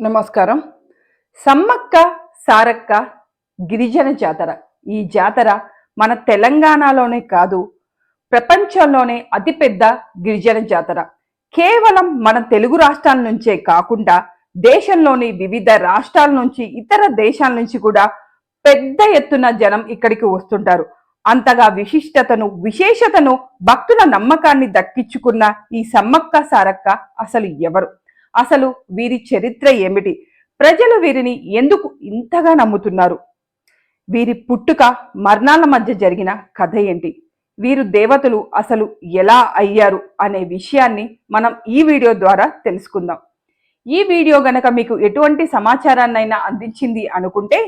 నమస్కారం. సమ్మక్క సారక్క గిరిజన జాతర. ఈ జాతర మన తెలంగాణలోనే కాదు ప్రపంచంలోనే అతిపెద్ద గిరిజన జాతర. కేవలం మన తెలుగు రాష్ట్రాల నుంచే కాకుండా దేశంలోని వివిధ రాష్ట్రాల నుంచి ఇతర దేశాల నుంచి కూడా పెద్ద ఎత్తున జనం ఇక్కడికి వస్తుంటారు. అంతగా విశిష్టతను విశేషతను భక్తుల నమ్మకాన్ని దక్కించుకున్న ఈ సమ్మక్క సారక్క అసలు ఎవరు? అసలు వీరి చరిత్ర ఏమిటి? ప్రజలు వీరిని ఎందుకు ఇంతగా నమ్ముతున్నారు? వీరి పుట్టుక మరణాల మధ్య జరిగిన కథ ఏంటి? వీరు దేవతలు అసలు ఎలా అయ్యారు అనే విషయాన్ని మనం ఈ వీడియో ద్వారా తెలుసుకుందాం. ఈ వీడియో గనక మీకు ఎటువంటి సమాచారాన్నైనా అందించింది అనుకుంటే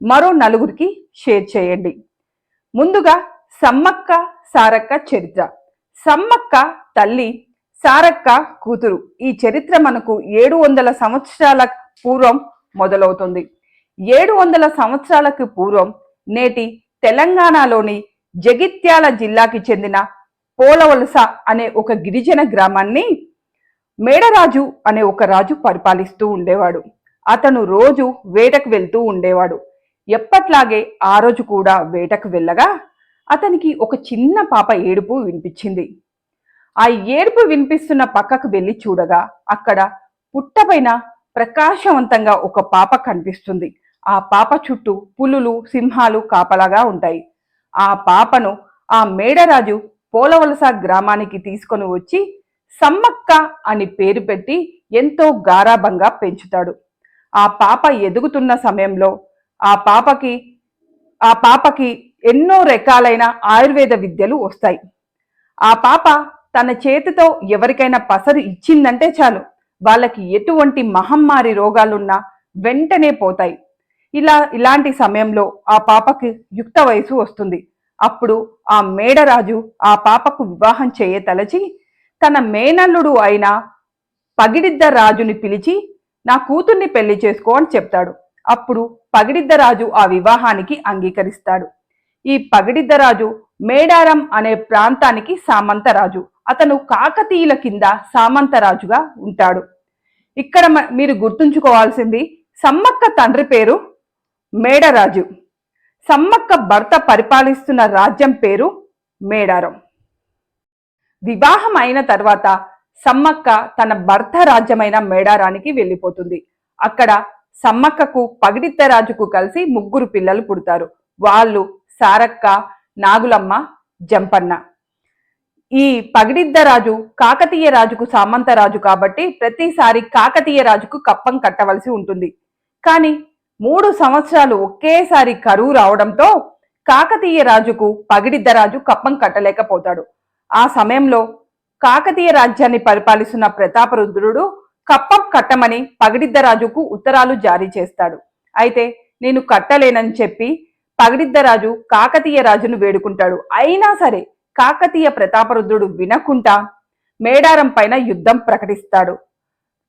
మరో నలుగురికి షేర్ చేయండి. ముందుగా సమ్మక్క సారక్క చరిత్ర. సమ్మక్క తల్లి సారక్క కూతురు. ఈ చరిత్ర మనకు ఏడు వందల సంవత్సరాల పూర్వం మొదలవుతుంది. ఏడు వందల సంవత్సరాలకు పూర్వం నేటి తెలంగాణలోని జగిత్యాల జిల్లాకి చెందిన పోలవలస అనే ఒక గిరిజన గ్రామాన్ని మేడరాజు అనే ఒక రాజు పరిపాలిస్తూ ఉండేవాడు. అతను రోజు వేటకు వెళ్తూ ఉండేవాడు. ఎప్పట్లాగే ఆ రోజు కూడా వేటకు వెళ్ళగా అతనికి ఒక చిన్న పాప ఏడుపు వినిపించింది. ఆ ఏడుపు వినిపిస్తున్న పక్కకు వెళ్ళి చూడగా అక్కడ పుట్టపైన ప్రకాశవంతంగా ఒక పాప కనిపిస్తుంది. ఆ పాప చుట్టూ పులులు సింహాలు కాపలాగా ఉంటాయి. ఆ పాపను ఆ మేడరాజు పోలవలస గ్రామానికి తీసుకొని వచ్చి సమ్మక్క అని పేరు పెట్టి ఎంతో గారాభంగా పెంచుతాడు. ఆ పాప ఎదుగుతున్న సమయంలో ఆ పాపకి ఆ పాపకి ఎన్నో రకాలైన ఆయుర్వేద విద్యలు వస్తాయి. ఆ పాప తన చేతితో ఎవరికైనా పసరు ఇచ్చిందంటే చాలు. వాళ్ళకి ఎటువంటి మహమ్మారి రోగాలున్నా వెంటనే పోతాయి. ఇలా ఇలాంటి సమయంలో ఆ పాపకి యుక్త వయసు వస్తుంది. అప్పుడు ఆ మేడరాజు ఆ పాపకు వివాహం చేయతలచి తన మేనల్లుడు అయిన పగిడిద్ద రాజుని పిలిచి నా కూతుర్ని పెళ్ళి చేసుకో అని చెప్తాడు. అప్పుడు పగిడిద్దరాజు ఆ వివాహానికి అంగీకరిస్తాడు. ఈ పగిడిద్దరాజు మేడారం అనే ప్రాంతానికి సామంతరాజు అతను కాకతీయుల కింద సామంతరాజుగా ఉంటాడు. ఇక్కడ మీరు గుర్తుంచుకోవాల్సింది సమ్మక్క తండ్రి పేరు మేడరాజు. సమ్మక్క భర్త పరిపాలిస్తున్న రాజ్యం పేరు మేడారం. వివాహం అయిన తర్వాత సమ్మక్క తన భర్త రాజ్యమైన మేడారానికి వెళ్ళిపోతుంది. అక్కడ సమ్మక్కకు పగిడిద్దరాజుకు కలిసి ముగ్గురు పిల్లలు పుడతారు. వాళ్ళు సారక్క నాగులమ్మ జంపన్న. ఈ పగిడిద్దరాజు కాకతీయ రాజుకు సామంతరాజు కాబట్టి ప్రతిసారి కాకతీయ రాజుకు కప్పం కట్టవలసి ఉంటుంది. కానీ మూడు సంవత్సరాలు ఒకేసారి కరువు రావడంతో కాకతీయ రాజుకు పగిడిద్దరాజు కప్పం కట్టలేకపోతాడు. ఆ సమయంలో కాకతీయ రాజ్యాన్ని పరిపాలిస్తున్న ప్రతాపరుద్రుడు కప్పం కట్టమని పగిడిద్దరాజుకు ఉత్తరాలు జారీ చేస్తాడు. అయితే నేను కట్టలేనని చెప్పి పగిడిద్దరాజు కాకతీయ రాజును వేడుకుంటాడు. అయినా సరే కాకతీయ ప్రతాపరుద్రుడు వినకుండా మేడారం పైన యుద్ధం ప్రకటిస్తాడు.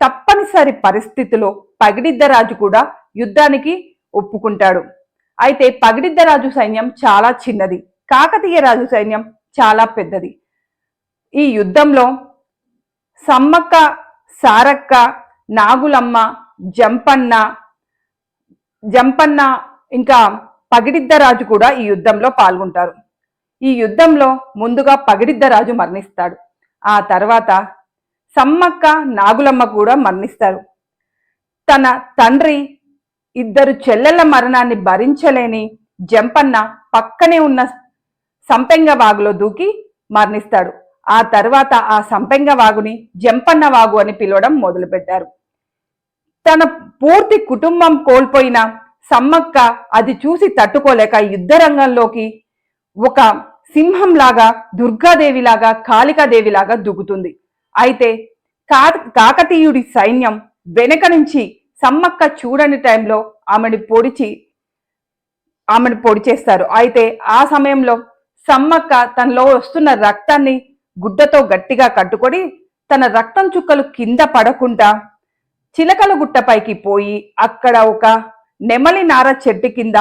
తప్పనిసరి పరిస్థితిలో పగిడిద్దరాజు కూడా యుద్ధానికి ఒప్పుకుంటాడు. అయితే పగిడిద్దరాజు సైన్యం చాలా చిన్నది. కాకతీయ రాజు సైన్యం చాలా పెద్దది. ఈ యుద్ధంలో సమ్మక్క సారక్క నాగులమ్మ జంపన్న జంపన్న ఇంకా పగిడిద్దరాజు కూడా ఈ యుద్ధంలో పాల్గొంటారు. ఈ యుద్ధంలో ముందుగా పగిడిద్దరాజు మరణిస్తాడు. ఆ తర్వాత సమ్మక్క నాగులమ్మ కూడా మరణిస్తారు. తన తండ్రి ఇద్దరు చెల్లెళ్ళ మరణాన్ని భరించలేని జంపన్న పక్కనే ఉన్న సంపెంగ వాగులో దూకి మరణిస్తాడు. ఆ తర్వాత ఆ సంపెంగ వాగుని జంపన్న వాగు అని పిలవడం మొదలుపెట్టారు. తన పూర్తి కుటుంబం కోల్పోయిన సమ్మక్క అది చూసి తట్టుకోలేక యుద్ధ రంగంలోకి ఒక సింహంలాగా దుర్గాదేవిలాగా కాళికాదేవిలాగా దుగుతుంది అయితే కా కాకతీయుడి సైన్యం వెనక నుంచి సమ్మక్క చూడని టైంలో ఆమెను పొడిచి ఆమెను పొడి చేస్తారు. అయితే ఆ సమయంలో సమ్మక్క తనలో వస్తున్న రక్తాన్ని గుడ్డతో గట్టిగా కట్టుకొని తన రక్తం చుక్కలు కింద పడకుండా చిలకల గుట్టపైకి పోయి అక్కడ ఒక నెమలి నార చెట్టు కింద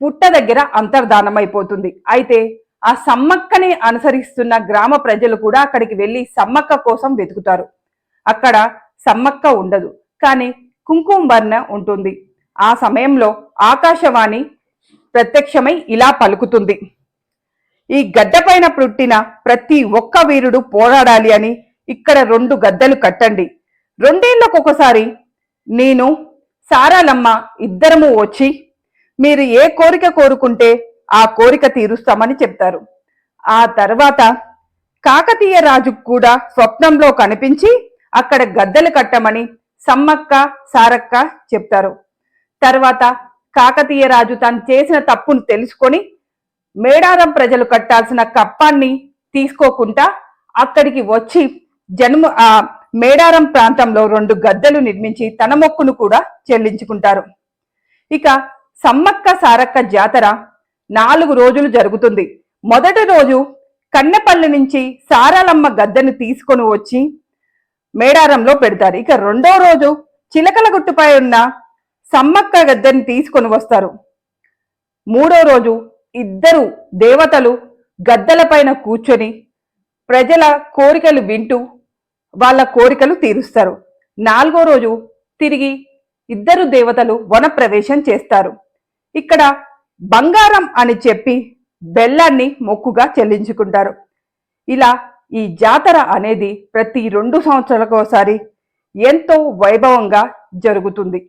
పుట్ట దగ్గర అంతర్ధానమైపోతుంది. అయితే ఆ సమ్మక్కని అనుసరిస్తున్న గ్రామ ప్రజలు కూడా అక్కడికి వెళ్ళి సమ్మక్క కోసం వెతుకుతారు. అక్కడ సమ్మక్క ఉండదు కానీ కుంకుమ వర్ణ ఉంటుంది. ఆ సమయంలో ఆకాశవాణి ప్రత్యక్షమై ఇలా పలుకుతుంది. ఈ గడ్డపైన పుట్టిన ప్రతి ఒక్క వీరుడు పోరాడాలి అని ఇక్కడ రెండు గద్దెలు కట్టండి. రెండేళ్ళకొకసారి నేను సారాలమ్మ ఇద్దరము వచ్చి మీరు ఏ కోరిక కోరుకుంటే ఆ కోరిక తీరుస్తామని చెప్తారు. ఆ తర్వాత కాకతీయ రాజుకు కూడా స్వప్నంలో కనిపించి అక్కడ గద్దెలు కట్టమని సమ్మక్క సారక్క చెప్తారు. తర్వాత కాకతీయ రాజు తాను చేసిన తప్పును తెలుసుకొని మేడారం ప్రజలు కట్టాల్సిన కప్పాన్ని తీసుకోకుండా అక్కడికి వచ్చి జన్మ ఆ మేడారం ప్రాంతంలో రెండు గద్దెలు నిర్మించి తన మొక్కును కూడా చెల్లించుకుంటారు. ఇక సమ్మక్క సారక్క జాతర నాలుగు రోజులు జరుగుతుంది. మొదటి రోజు కన్నెపల్లి నుంచి సారాలమ్మ గద్దెని తీసుకొని వచ్చి మేడారంలో పెడతారు. ఇక రెండో రోజు చిలకల గుట్టుపై ఉన్న సమ్మక్క గద్దెని తీసుకొని వస్తారు. మూడో రోజు ఇద్దరు దేవతలు గద్దెలపైన కూర్చొని ప్రజల కోరికలు వింటూ వాళ్ళ కోరికలు తీరుస్తారు. నాలుగో రోజు తిరిగి ఇద్దరు దేవతలు వన ప్రవేశం చేస్తారు. ఇక్కడ బంగారం అని చెప్పి బెల్లాన్ని మొక్కుగా చెల్లించుకుంటారు. ఇలా ఈ జాతర అనేది ప్రతి రెండు సంవత్సరాలకు ఒకసారి ఎంతో వైభవంగా జరుగుతుంది.